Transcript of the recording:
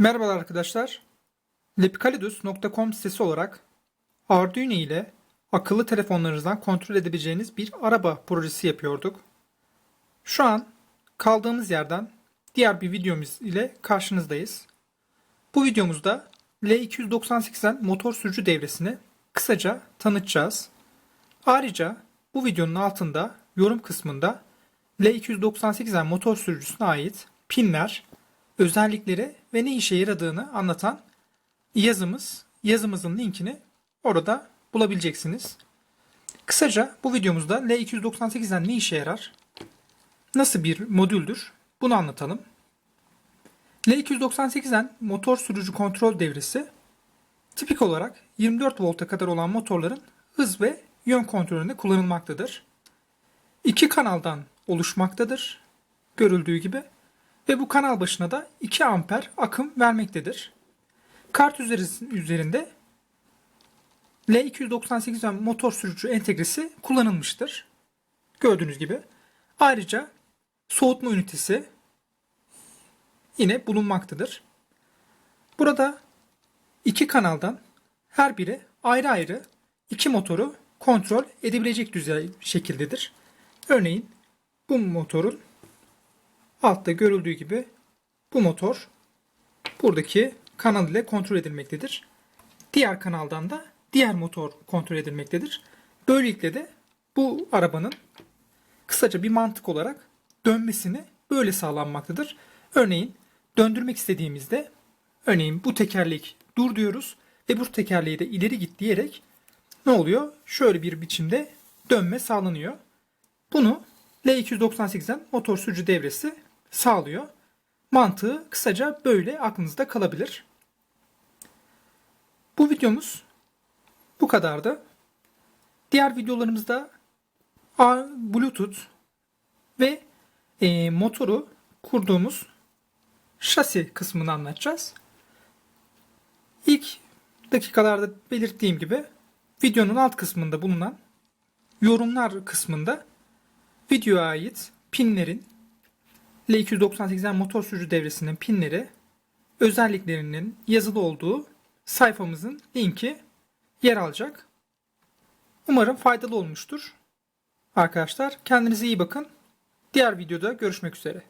Merhabalar arkadaşlar. Lepicalidus.com sitesi olarak Arduino ile akıllı telefonlarınızdan kontrol edebileceğiniz bir araba projesi yapıyorduk. Şu an kaldığımız yerden diğer bir videomuz ile karşınızdayız. Bu videomuzda L298'den motor sürücü devresini kısaca tanıtacağız. Ayrıca bu videonun altında yorum kısmında L298'den motor sürücüsüne ait pinler, özellikleri ve ne işe yaradığını anlatan yazımız, yazımızın linkini orada bulabileceksiniz. Kısaca bu videomuzda L298'den ne işe yarar, nasıl bir modüldür bunu anlatalım. L298'den motor sürücü kontrol devresi tipik olarak 24 volta kadar olan motorların hız ve yön kontrolünde kullanılmaktadır. İki kanaldan oluşmaktadır. Görüldüğü gibi ve bu kanal başına da 2 amper akım vermektedir. Kart üzeri- üzerinde L298 motor sürücü entegresi kullanılmıştır. Gördüğünüz gibi. Ayrıca soğutma ünitesi yine bulunmaktadır. Burada iki kanaldan her biri ayrı ayrı iki motoru kontrol edebilecek düzey şekildedir. Örneğin bu motorun Altta görüldüğü gibi bu motor buradaki kanal ile kontrol edilmektedir. Diğer kanaldan da diğer motor kontrol edilmektedir. Böylelikle de bu arabanın kısaca bir mantık olarak dönmesini böyle sağlanmaktadır. Örneğin döndürmek istediğimizde örneğin bu tekerlek dur diyoruz ve bu tekerleği de ileri git diyerek ne oluyor? Şöyle bir biçimde dönme sağlanıyor. Bunu L298'den motor sürücü devresi sağlıyor. Mantığı kısaca böyle aklınızda kalabilir. Bu videomuz bu kadardı. Diğer videolarımızda Bluetooth ve e, motoru kurduğumuz şasi kısmını anlatacağız. İlk dakikalarda belirttiğim gibi videonun alt kısmında bulunan yorumlar kısmında videoya ait pinlerin L298'den motor sürücü devresinin pinleri özelliklerinin yazılı olduğu sayfamızın linki yer alacak. Umarım faydalı olmuştur. Arkadaşlar kendinize iyi bakın. Diğer videoda görüşmek üzere.